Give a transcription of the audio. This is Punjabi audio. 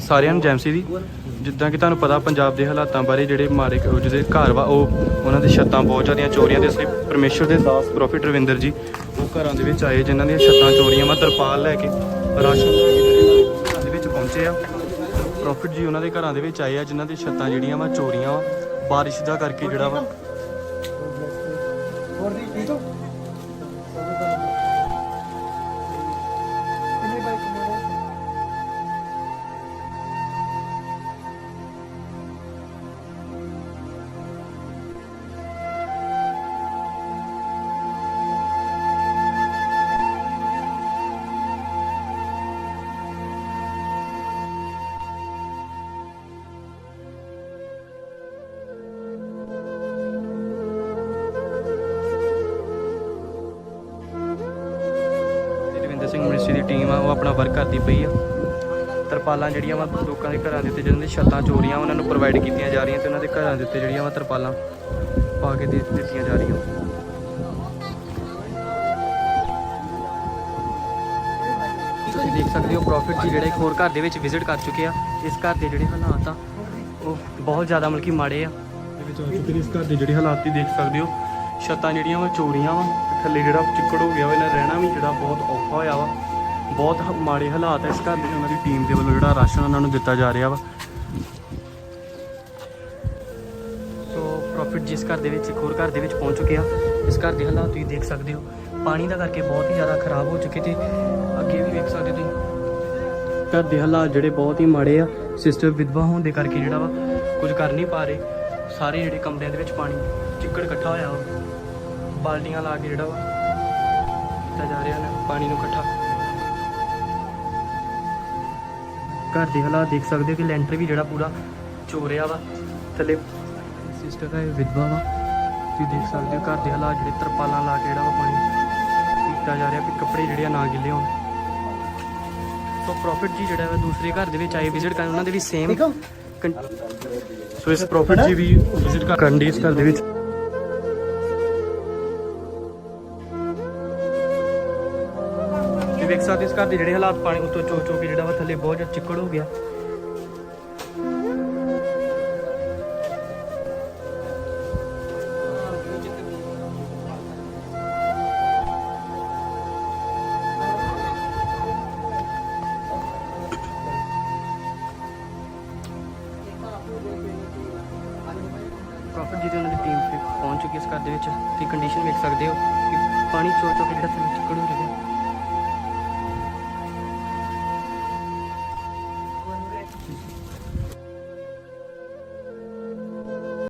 ਸਾਰਿਆਂ ਨੂੰ ਜੈਮਸੀ ਦੀ। ਜਿੱਦਾਂ ਕਿ ਤੁਹਾਨੂੰ ਪਤਾ, ਪੰਜਾਬ ਦੇ ਹਾਲਾਤਾਂ ਬਾਰੇ ਜਿਹੜੇ ਮਾਰੇ ਉਹ ਜਿਹਦੇ ਘਰ ਵਾ, ਉਹ ਉਹਨਾਂ ਦੀ ਛੱਤਾਂ ਬਹੁਤ ਜ਼ਿਆਦੀਆਂ ਚੋਰੀਆਂ ਦੇ ਇਸ ਪਰਮੇਸ਼ਰ ਦੇ ਦਾਸ ਪ੍ਰੋਫਿਟ ਰਵਿੰਦਰ ਜੀ, ਉਹ ਘਰਾਂ ਦੇ ਵਿੱਚ ਆਏ, ਜਿਨ੍ਹਾਂ ਦੀਆਂ ਛੱਤਾਂ ਚੋਰੀਆਂ ਵਾ ਤਰਪਾਲ ਲੈ ਕੇ ਰਾਸ਼ਨ ਲੈ ਕੇ ਘਰਾਂ ਦੇ ਵਿੱਚ ਪਹੁੰਚੇ ਆ। ਪ੍ਰੋਫਿਟ ਜੀ ਉਹਨਾਂ ਦੇ ਘਰਾਂ ਦੇ ਵਿੱਚ ਆਏ ਆ, ਜਿਨ੍ਹਾਂ ਦੀ ਛੱਤਾਂ ਜਿਹੜੀਆਂ ਵਾ, ਚੋਰੀਆਂ ਵਾ, ਬਾਰਿਸ਼ ਦਾ ਕਰਕੇ ਜਿਹੜਾ ਵਾ। ਹੋਰ ਜੀ ਠੀਕ ਹੋ ਮਿਨਿਸਟਰੀ ਦੀ ਟੀਮ ਆ, ਉਹ ਆਪਣਾ ਵਰਕ ਕਰਦੀ ਪਈ ਆ। ਤਰਪਾਲਾਂ ਜਿਹੜੀਆਂ ਵਾ ਲੋਕਾਂ ਦੇ ਘਰਾਂ ਦੇ ਉੱਤੇ ਜਿਹਨਾਂ ਦੀ ਛੱਤਾਂ, ਚੋਰੀਆਂ ਉਹਨਾਂ ਨੂੰ ਪ੍ਰੋਵਾਈਡ ਕੀਤੀਆਂ ਜਾ ਰਹੀਆਂ ਤੇ ਉਹਨਾਂ ਦੇ ਘਰਾਂ ਦੇ ਉੱਤੇ ਜਿਹੜੀਆਂ ਵਾ ਤਰਪਾਲਾਂ ਪਾ ਕੇ ਦੇ ਦਿੱਤੀਆਂ ਜਾ ਰਹੀਆਂ। ਤੁਸੀਂ ਦੇਖ ਸਕਦੇ ਹੋ ਪ੍ਰੋਫਿਟ ਜੀ ਜਿਹੜਾ ਇੱਕ ਹੋਰ ਘਰ ਦੇ ਵਿੱਚ ਵਿਜ਼ਿਟ ਕਰ ਚੁੱਕੇ ਆ। ਇਸ ਘਰ ਦੇ ਜਿਹੜੇ ਹਾਲਾਤ ਆ, ਉਹ ਬਹੁਤ ਜ਼ਿਆਦਾ ਮਤਲਬ ਕਿ ਮਾੜੇ ਆ। ਦੇ ਇਸ ਘਰ ਦੇ ਜਿਹੜੇ ਹਾਲਾਤ ਤੁਸੀਂ ਦੇਖ ਸਕਦੇ ਹੋ, ਛੱਤਾਂ ਜਿਹੜੀਆਂ ਵਾ, ਚੋਰੀਆਂ ਵਾ ਥੱਲੇ ਜਿਹੜਾ ਚਿੱਕੜ ਹੋ ਗਿਆ ਵਾ, ਇਹਨਾਂ ਰਹਿਣਾ ਵੀ ਜਿਹੜਾ ਬਹੁਤ ਔਖਾ ਹੋਇਆ ਵਾ। ਬਹੁਤ ਹ- ਮਾੜੇ ਹਾਲਾਤ ਆ ਇਸ ਘਰ ਦੇ, ਉਹਨਾਂ ਦੀ ਟੀਮ ਦੇ ਵੱਲੋਂ ਜਿਹੜਾ ਰਾਸ਼ਨ ਉਹਨਾਂ ਨੂੰ ਦਿੱਤਾ ਜਾ ਰਿਹਾ ਵਾ। ਸੋ ਪ੍ਰੋਫਿਟ ਜਿਸ ਘਰ ਦੇ ਵਿੱਚ, ਇੱਕ ਹੋਰ ਘਰ ਦੇ ਵਿੱਚ ਪਹੁੰਚ ਚੁੱਕਿਆ ਇਸ ਘਰ ਦੇ ਹਾਲਾਤ ਤੁਸੀਂ ਦੇਖ ਸਕਦੇ ਹੋ। ਪਾਣੀ ਦਾ ਕਰਕੇ ਬਹੁਤ ਹੀ ਜ਼ਿਆਦਾ ਖਰਾਬ ਹੋ ਚੁੱਕੇ ਤੇ ਅੱਗੇ ਵੀ ਵੇਖ ਸਕਦੇ ਹੋ ਤੁਸੀਂ। ਘਰ ਦੇ ਹਾਲਾਤ ਜਿਹੜੇ ਬਹੁਤ ਹੀ ਮਾੜੇ ਆ। ਸਿਸਟਰ ਵਿਧਵਾ ਹੋਣ ਦੇ ਕਰਕੇ ਜਿਹੜਾ ਵਾ, ਕੁਝ ਕਰ ਨਹੀਂ ਪਾ ਰਹੇ। ਸਾਰੇ ਜਿਹੜੇ ਕਮਰਿਆਂ ਦੇ ਵਿੱਚ ਪਾਣੀ, ਚਿੱਕੜ ਇਕੱਠਾ ਹੋਇਆ ਵਾ। ਬਾਲਟੀਆਂ ਲਾ ਕੇ ਜਿਹੜਾ ਵਾ ਕੀਤਾ ਜਾ ਰਿਹਾ ਨਾ ਪਾਣੀ ਨੂੰ ਇਕੱਠਾ। ਘਰ ਦੇ ਹਾਲਾਤ ਦੇਖ ਸਕਦੇ ਹੋ ਕਿ ਲੈਂਟਰ ਵੀ ਜਿਹੜਾ ਪੂਰਾ ਚੋਰਿਆ ਵਾ ਥੱਲੇ ਸਿਸਟਰ ਦਾ ਇਹ ਵਿਧਵਾ ਵਾ। ਤੁਸੀਂ ਦੇਖ ਸਕਦੇ ਹੋ ਘਰ ਦੇ ਹਾਲਾਤ ਜਿਹੜੇ ਤਰਪਾਲਾਂ ਲਾ ਕੇ ਜਿਹੜਾ ਵਾ ਪਾਣੀ ਕੀਤਾ ਜਾ ਰਿਹਾ ਵੀ ਕੱਪੜੇ ਜਿਹੜੇ ਆ ਨਾ ਗਿੱਲੇ ਹੋਣ। ਸੋ ਪ੍ਰੋਫਿਟ ਜੀ ਜਿਹੜਾ ਵਾ ਦੂਸਰੇ ਘਰ ਦੇ ਵਿੱਚ ਆਏ ਵਿਜ਼ਿਟ ਕਰਨ ਉਹਨਾਂ ਦੇ ਵੀ ਸੇਮ ਹੋ ਸੋ ਇਸ ਪ੍ਰੋਫਿਟ ਜੀ ਵੀ ਵਿਜ਼ਿਟ ਕਰਨ ਦੀ ਇਸ ਘਰ ਦੇ ਵਿੱਚ। ਵੇਖ ਸਕਦੇ ਇਸ ਘਰ ਦੇ ਜਿਹੜੇ ਹਾਲਾਤ ਪਾਣੀ ਉੱਤੋਂ ਚੋ ਚੋ ਕੇ ਜਿਹੜਾ ਵਾ ਥੱਲੇ ਬਹੁਤ ਜ਼ਿਆਦਾ ਚਿੱਕੜ ਹੋ ਗਿਆ। ਪ੍ਰੋਫਿਟ ਜੀ ਉਹਨਾਂ ਦੀ ਟੀਮ ਪਹੁੰਚ ਚੁੱਕੀ ਇਸ ਘਰ ਦੇ ਵਿੱਚ। ਤੁਸੀਂ ਕੰਡੀਸ਼ਨ ਵੇਖ ਸਕਦੇ ਹੋ ਕਿ ਪਾਣੀ ਚੋ ਚੋ ਕੇ ਜਿਹੜਾ ਥੱਲੇ ਚਿੱਕੜ ਹੋ ਰਿਹਾ